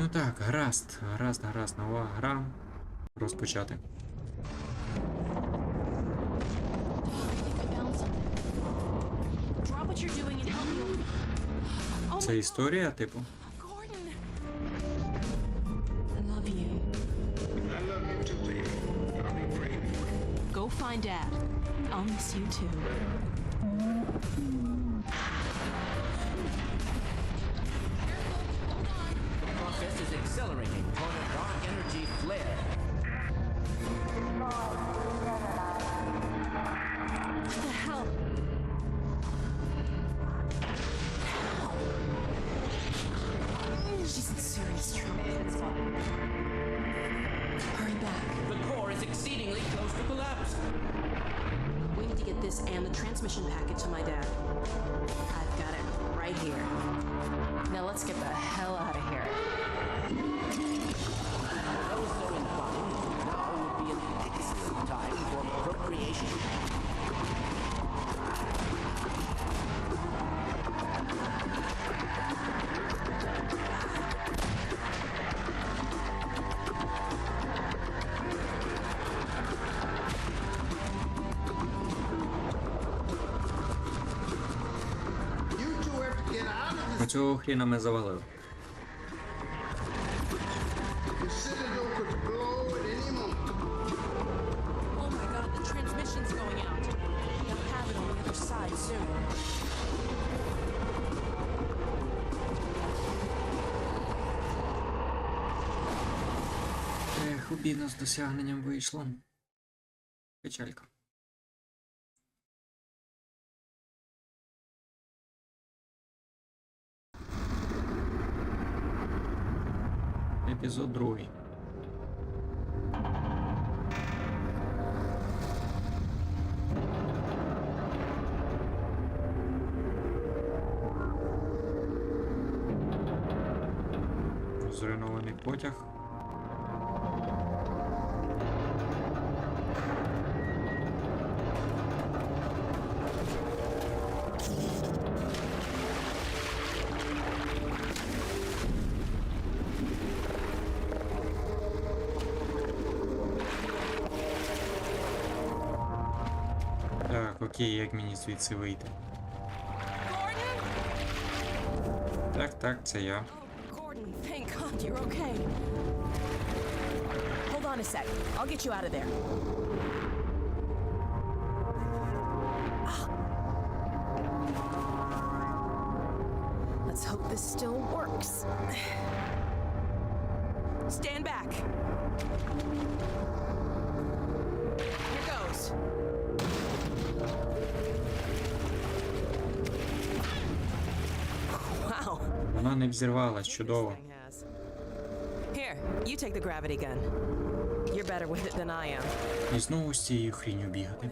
Ну так, гаразд, гаразд, гаразд, нова гра. Розпочати. Oh Це історія, типу. Go find Dad. I'll miss you too. This and the transmission packet to my dad. I've got it right here. Now let's get the hell out of here. The other side soon. Ех, обідно з досягненням вийшло. Печалька. Епізод другий. Зруйнований потяг. Окей, як мені звідси вийти? Gordon? Так, так, це я. Oh, Gordon, thank God you're okay. Hold on a sec. I'll get you out of there. Than I am. І знову з цією хріню бігати.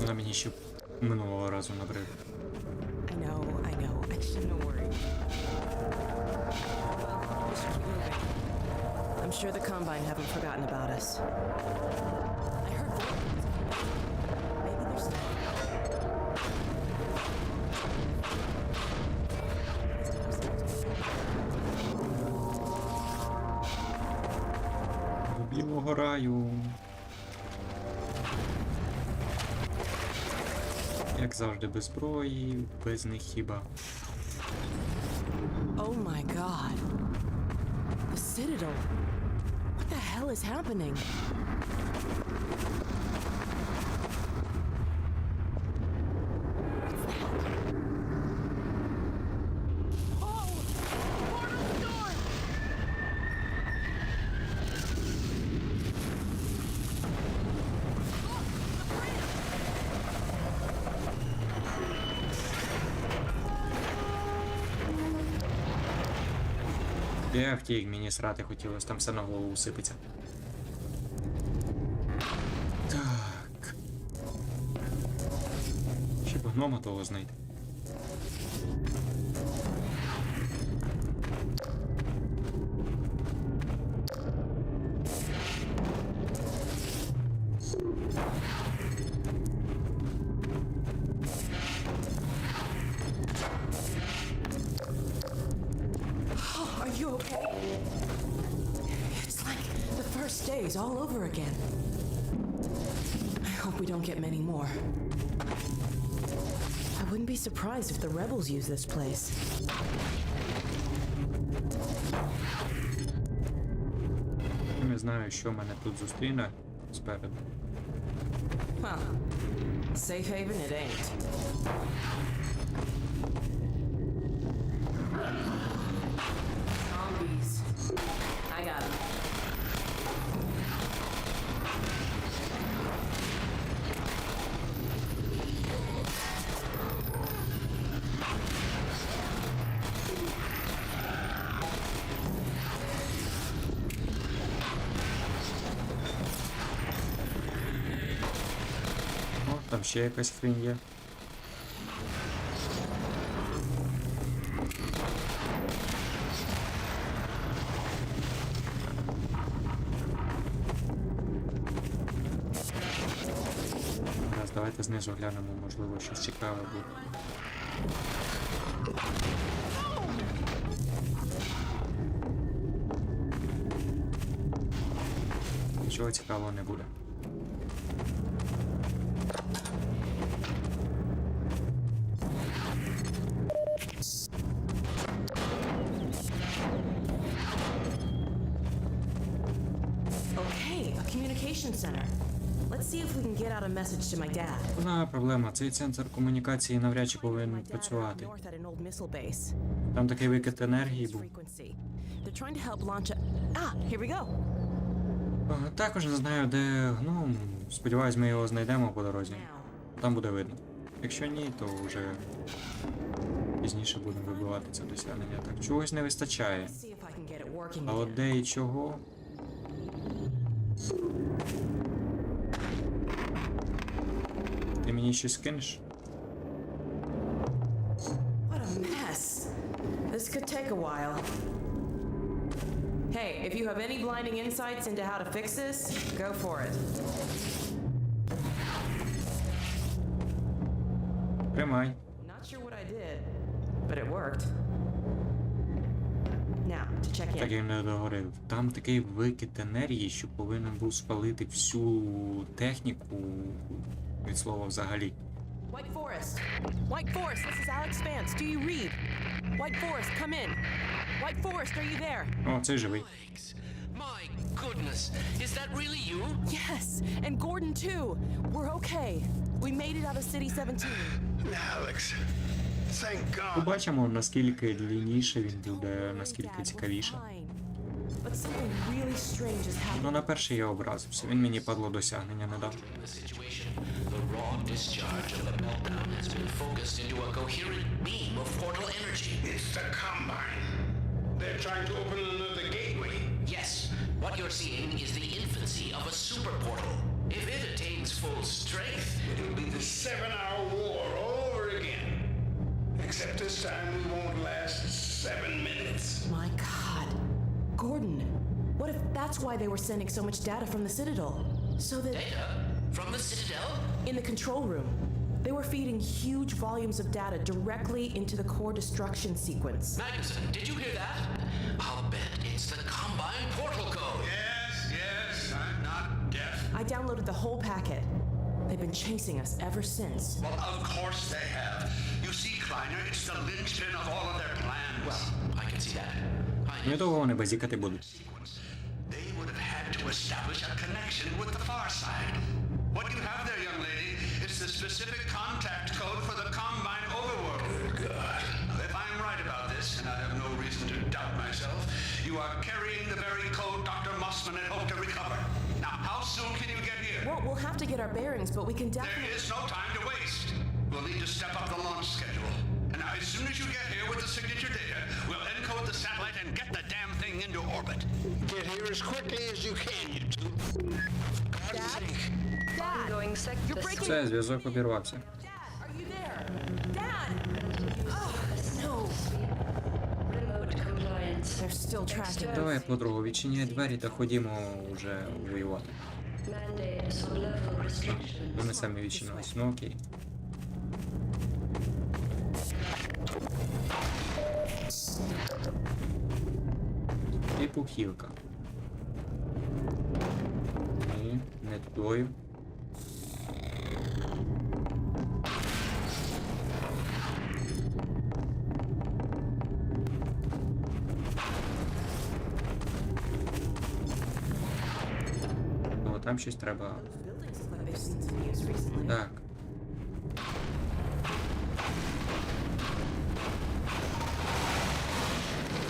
Вона мені ще минулого разу набрид. I'm sure the Combine haven't forgotten about us. I heard Як завжди, без зброї, без них хіба. Oh Citadel. What the hell is happening? Ех, ті, мені срати хотілося, там все на голову усипеться. Так. Ще б гнома того знайти. surprised if the rebels use this place. Не знаю, що мене тут зустріне спереду. Well, safe haven it ain't. Zombies. Ще якась хрень є. Зараз давайте знизу глянемо, можливо, щось цікаве буде. Нічого цікавого не буде. Проблема, цей центр комунікації навряд чи повинен працювати. Там такий викид енергії був. Е, Також не знаю, де гном. Сподіваюсь, ми його знайдемо по дорозі. Там буде видно. Якщо ні, то вже пізніше будемо вибивати це досягнення. Так, чогось не вистачає. А от де і чого. Мені щось кинеш? What a mess. This could take a while. Hey, if you have any blinding insights into how to fix this, go for it. Тримай. Not sure what I did, but it worked. Now, to check in. Так я не договорив. Там такий викид енергії, що повинен був спалити всю техніку від слова взагалі. White Forest. White Forest, this is Alex Vance. Do you read? White Forest, come in. White Forest, are you there? О, цей живий. Legs. My goodness, is that really you? Yes, and Gordon too. We're okay. We made it out of City 17. Alex, thank God. Побачимо, наскільки длинніше він буде, наскільки цікавіше. Ну, на перше я образився. Він мені падло досягнення не дав. What you're seeing is the infancy of a super portal. If it attains full strength, It'll be the seven-hour war all over again. Except this time we won't last seven minutes. My god. Gordon, what if that's why they were sending so much data from the Citadel? So that data from the Citadel? in the control room, they were feeding huge volumes of data directly into the core destruction sequence. Magnuson, did you hear that? I'll bet it's the Combine portal code. Yes, yes, I'm not deaf. I downloaded the whole packet. They've been chasing us ever since. Well, of course they have. You see, Kleiner, it's the linchpin of all of their plans. Well, I can see that. I Недовго вони базікати будуть. They would have had to establish a connection with the far side. What you have there, young lady, is the specific contact code for the Combine overworld. Good God. If I'm right about this, and I have no reason to doubt myself, you are carrying the very code Dr. Mossman had hoped to recover. Now, how soon can you get here? Well, we'll have to get our bearings, but we can There definitely. is no time to waste. We'll need to step up the launch schedule. And now, as soon as you get here with the signature data, and get the damn thing into orbit. Get here as quickly as you can, you two. God's sake. Dad! Ongoing sec- You're breaking. Все, зв'язок обірвався. Dad, are you there? Dad! Oh, no. remote compliance. They're still tracking. Давай, подругу, відчиняй двері та ходімо вже воювати. Mandate sub-level restriction. Вони самі відчинились. Ну окей. Випухівка. Ні, не тудою. О, там щось треба.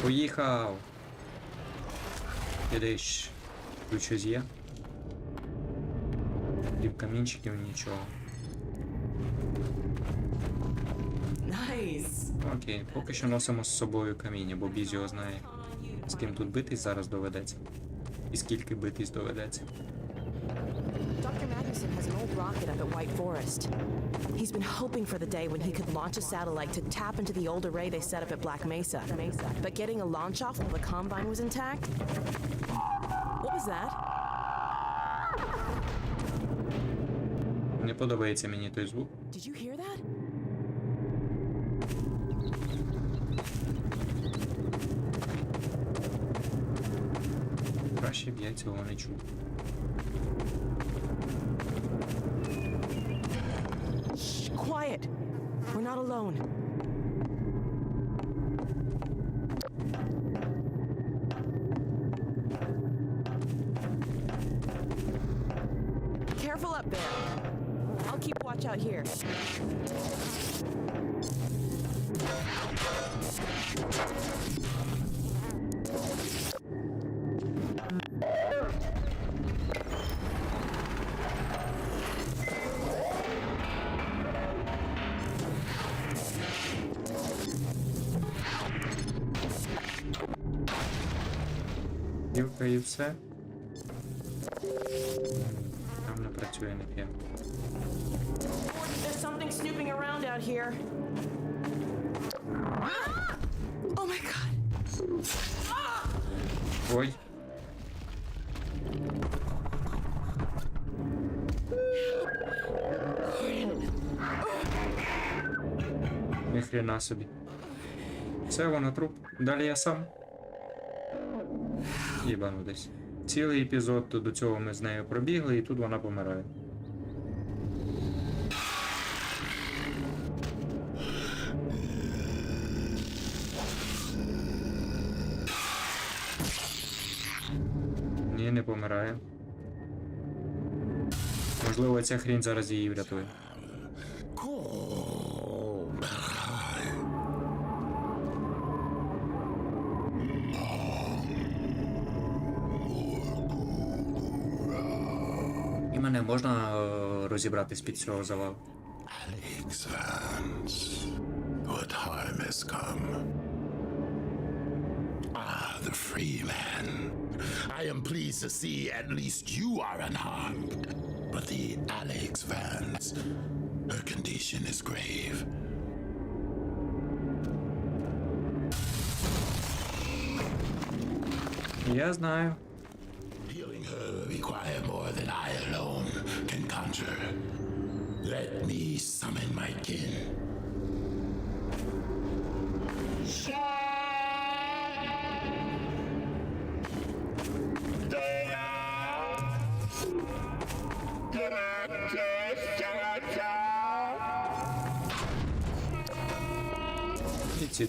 Buildings look Ідеш. Тут щось є? Крім камінчиків нічого. Nice. Окей, поки що носимо з собою каміння, бо біз його знає. З ким тут битись зараз доведеться. І скільки битись доведеться. Dr. Magnuson has an old rocket up at White Forest. He's been hoping for the day when he could launch a satellite to tap into the old array they set up at Black Mesa. But getting a launch off while the Combine was intact? Was that? Не подобається мені той звук. Did you hear that? Краще б я цього не чув. Shh, quiet. We're not alone. Careful up there. I'll keep watch out here. Дівка і все. Ой. Ніхрена собі. Це воно труп. Далі я сам. Їбану десь. Цілий епізод до цього ми з нею пробігли, і тут вона помирає. Помирає. Можливо, ця хрінь зараз її врятує. І мене можна е, розібрати з-під цього завалу. Alex Vance, what harm has come? Ah, the free man. I am pleased to see at least you are unharmed. But the Alex Vance, her condition is grave. Я знаю. Healing her will require more than I alone can conjure. Let me summon my kin.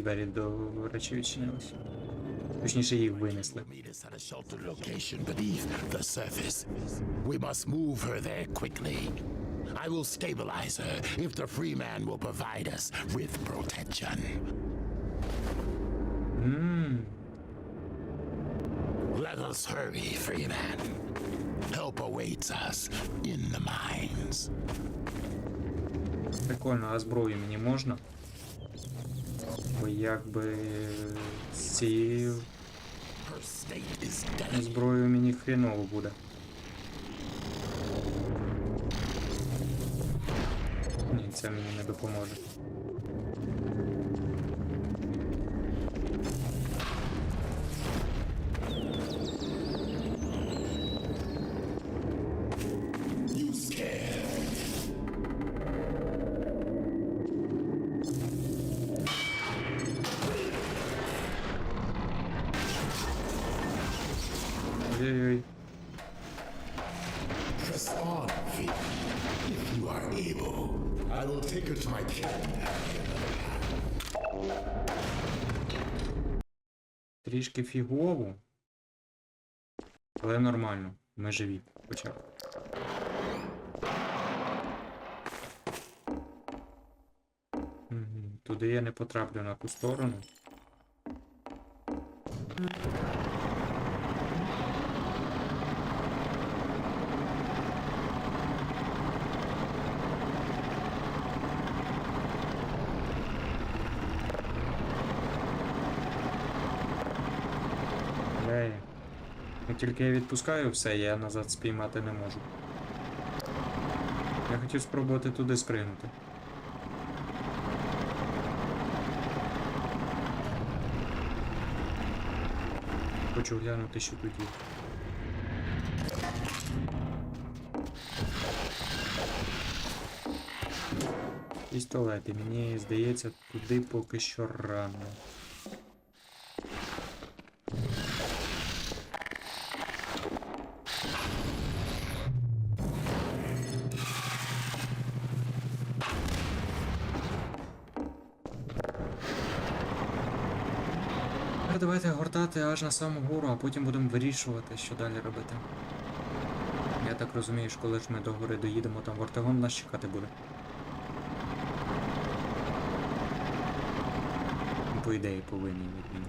двері до речі відчинилися. Точніше, їх винесли. Meet us at a sheltered location beneath the surface. We must move her there quickly. I will stabilize her if the free man will provide us with protection. Let us hurry, free man. Help awaits us in the mines. Прикольно, а зброю мені можна? Бо якби з цією зброєю мені хріново буде. Ні, це мені не допоможе. You scared. Ой-ой-ой. Press on, Finn. If you I will take her to my. Трішки фігово. Але нормально. Ми живі. Хоча. Туди я не потраплю на ту сторону. Тільки я відпускаю все, я назад спіймати не можу. Я хотів спробувати туди спригнути. Хочу глянути, що тут є. Пістолети, мені здається, туди поки що рано. Давайте гортати аж на саму гору, а потім будемо вирішувати, що далі робити. Я так розумію, що коли ж ми до гори доїдемо, там вортагон нас чекати буде. По ідеї повинні як.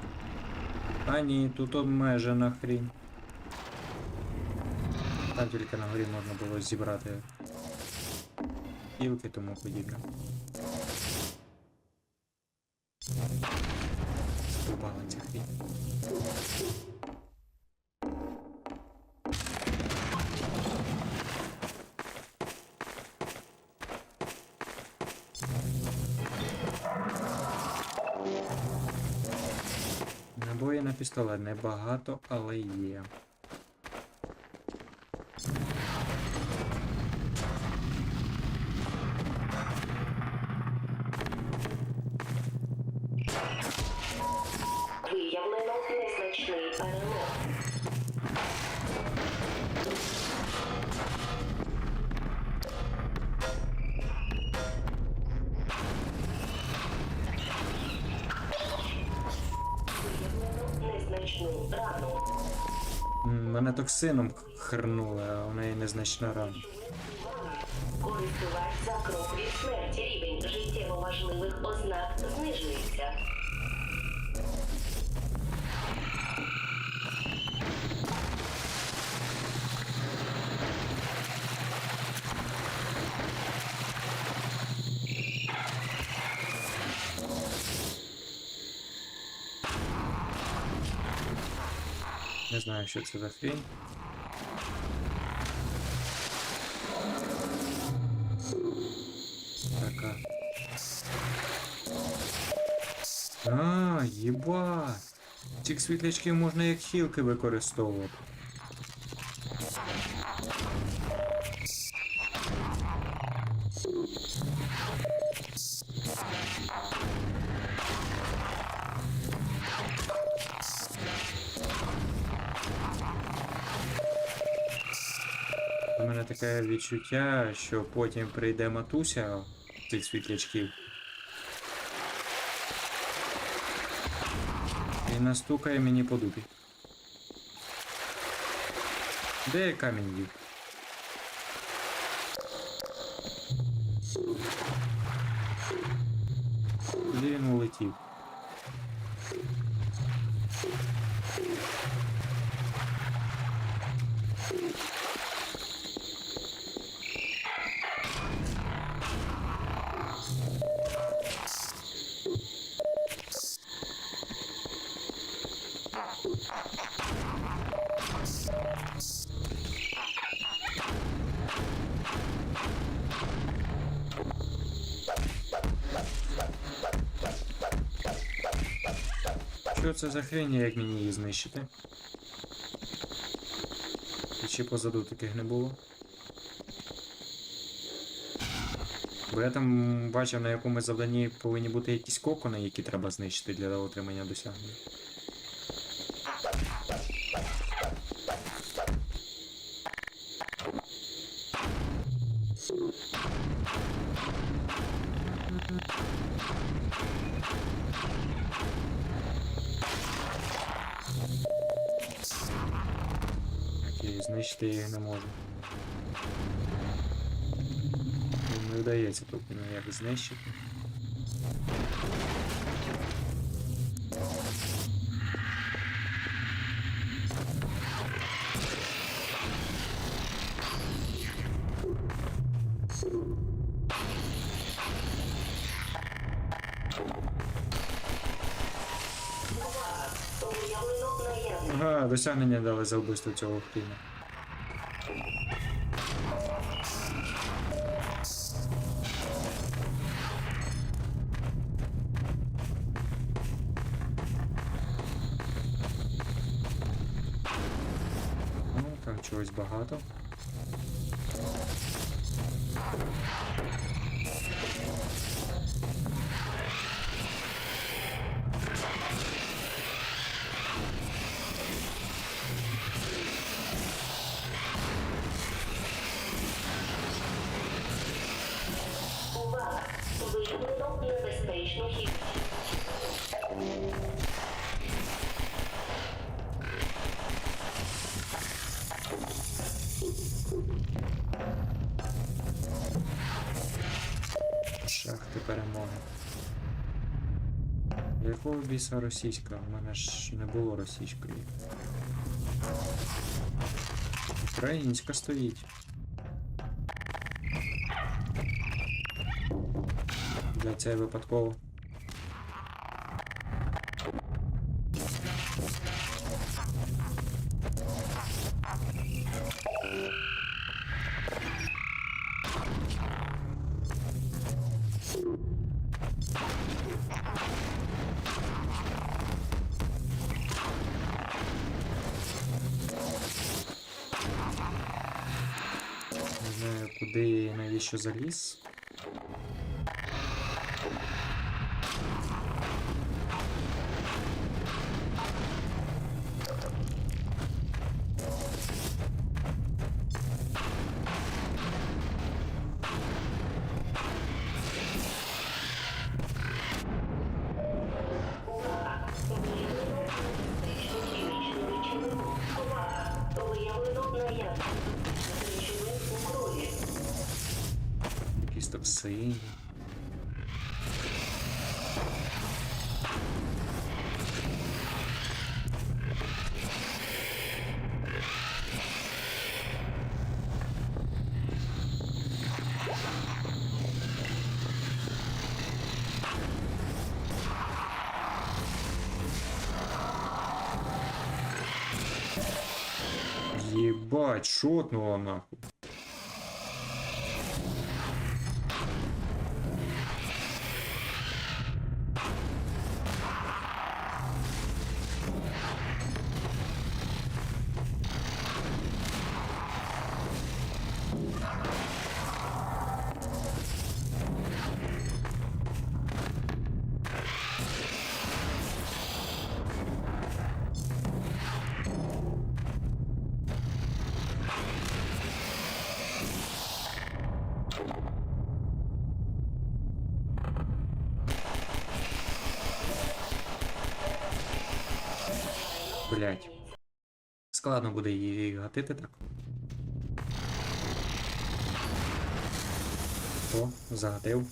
А ні, тут обмежена хрінь. Там тільки на горі можна було зібрати кілки тому подібне. Набої на пістолет небагато, але є. М, Мене хернули, а у неї незначна рана. Користувач за крок від смерті рівень життєво важливих ознак знижується. Знаю, що це за хрінь. Така. А, єба! Ці світлячки можна як хілки використовувати. Мене таке відчуття, що потім прийде матуся цих світлячків. І настукає мені по дупі. Де камінь дів? Він улетів? Що це за хрення, як мені її знищити? І чи позаду таких не було? Бо я там бачив, на якомусь завданні повинні бути якісь кокони, які треба знищити для отримання досягнення. Знищити. Ага, досягнення дали за вбивство цього хріна. Шахти перемоги. Якого біса російська? У мене ж не було російської. Українська стоїть. це випадково. Не знаю, куди і навіщо заліз. Ебать, шотнула нахуй. Буде її гатити так. О, загатив.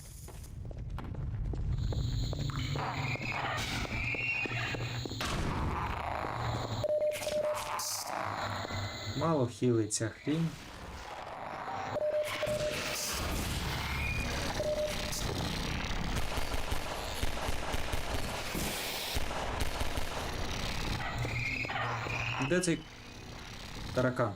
Мало хілиться хрінь. Де цей таракан?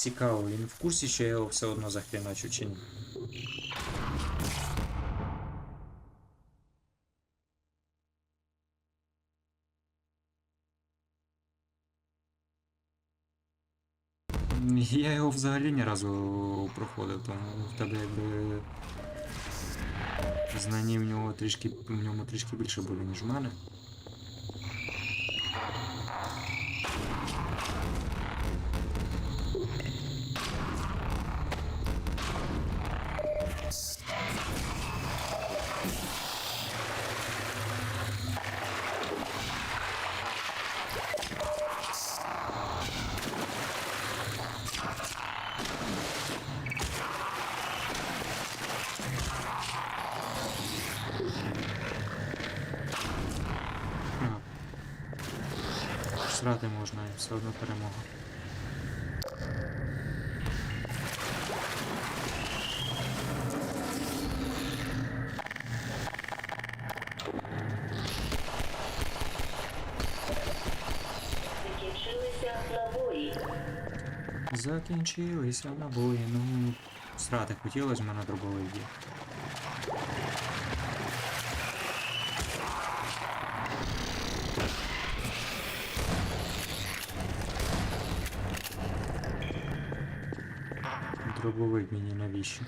Цікаво, він в курсі, що я його все одно захреначу чи ні. Я його взагалі ні разу проходив, тому в тебе якби знання в нього трішки в ньому трішки більше були, ніж в мене. А. Можна, і все одно перемога. Закінчилися набої. Закінчилися набої, ну. Срати хотілося в мене дробовий є. Дробовий мені навіщо?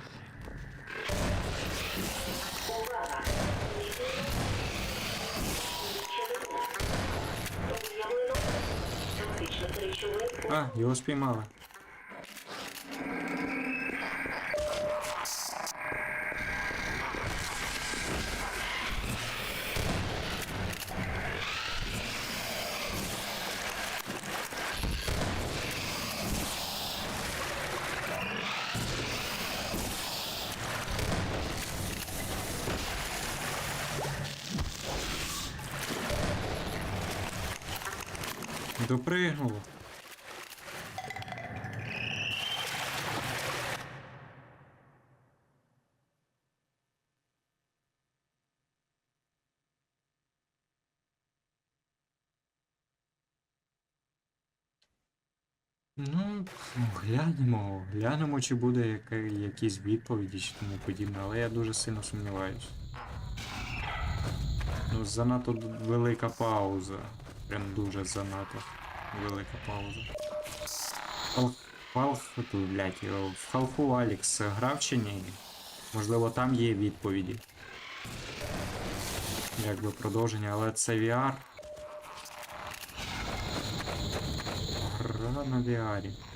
А, його спіймали. Ну, глянемо, глянемо, чи буде якісь відповіді чи тому подібне, але я дуже сильно сумніваюсь. Ну, занадто велика пауза. Прям дуже занадто велика пауза. Фал... Фалф... Тут, блядь, в Халфу Алікс грав чи ні? Можливо, там є відповіді. Якби продовження, але це VR. Гра на VR.